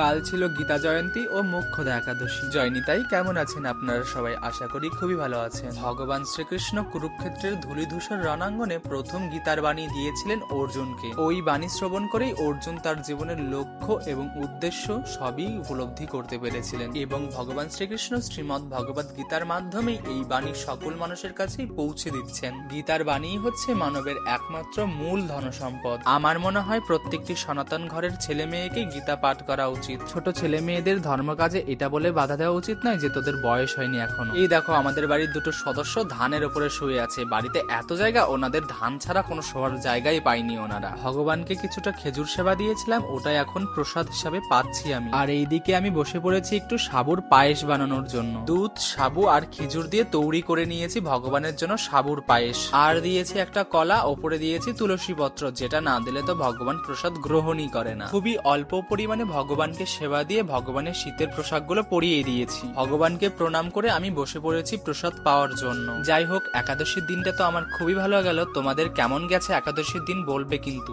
কাল ছিল গীতা জয়ন্তী ও মোক্ষদা একাদশী। জয়নিতাই কেমন আছেন আপনারা সবাই? আশা করি খুবই ভালো আছেন। ভগবান শ্রীকৃষ্ণ কুরুক্ষেত্রের ধূলিধূসর রণাঙ্গনে প্রথম গীতার বাণী দিয়েছিলেন অর্জুনকে। ওই বাণী শ্রবণ করেই অর্জুন তার জীবনের লক্ষ্য এবং উদ্দেশ্য সবই উপলব্ধি করতে পেরেছিলেন এবং ভগবান শ্রীকৃষ্ণ শ্রীমৎ ভগবত গীতার মাধ্যমে এই বাণী সকল মানুষের কাছেই পৌঁছে দিচ্ছেন। গীতার বাণী হচ্ছে মানবের একমাত্র মূল ধনসম্পদ। আমার মনে হয় প্রত্যেকটি সনাতন ঘরের ছেলে মেয়েকে গীতা পাঠ করা উচিত। ছোট ছেলে মেয়েদের ধর্মকাজে এটা বলে বাধা দেওয়া উচিত নয় যে তোদের বয়স হয়নি এখনও। এই দেখো, আমাদের বাড়ির দুটো সদস্য ধানের উপরে শুয়ে আছে। বাড়িতে এত জায়গা, ওনাদের ধান ছাড়া কোনো শোয়ার জায়গাই পায়নি ওনারা। ভগবানকে কিছুটা খেজুর সেবা দিয়েছিলাম, ওটাই এখন প্রসাদ হিসাবে পাচ্ছি আমি। আর এইদিকে আমি বসে পড়েছি একটু সাবুর পায়েস বানানোর জন্য। দুধ, সাবু আর খেজুর দিয়ে তৈরি করে নিয়েছি ভগবানের জন্য সাবুর পায়েস। আর দিয়েছি একটা কলা, ওপরে দিয়েছি তুলসী পত্র। যেটা না দিলে তো ভগবান প্রসাদ গ্রহণই করে না। খুবই অল্প পরিমাণে ভগবানকে সেবা দিয়ে ভগবানের শীতের পোশাকগুলো পরিয়ে দিয়েছি। ভগবানকে প্রণাম করে আমি বসে পড়েছি প্রসাদ পাওয়ার জন্য। যাই হোক, একাদশীর দিনটা তো আমার খুবই ভালো গেল। তোমাদের কেমন গেছে একাদশীর দিন বলবে কিন্তু।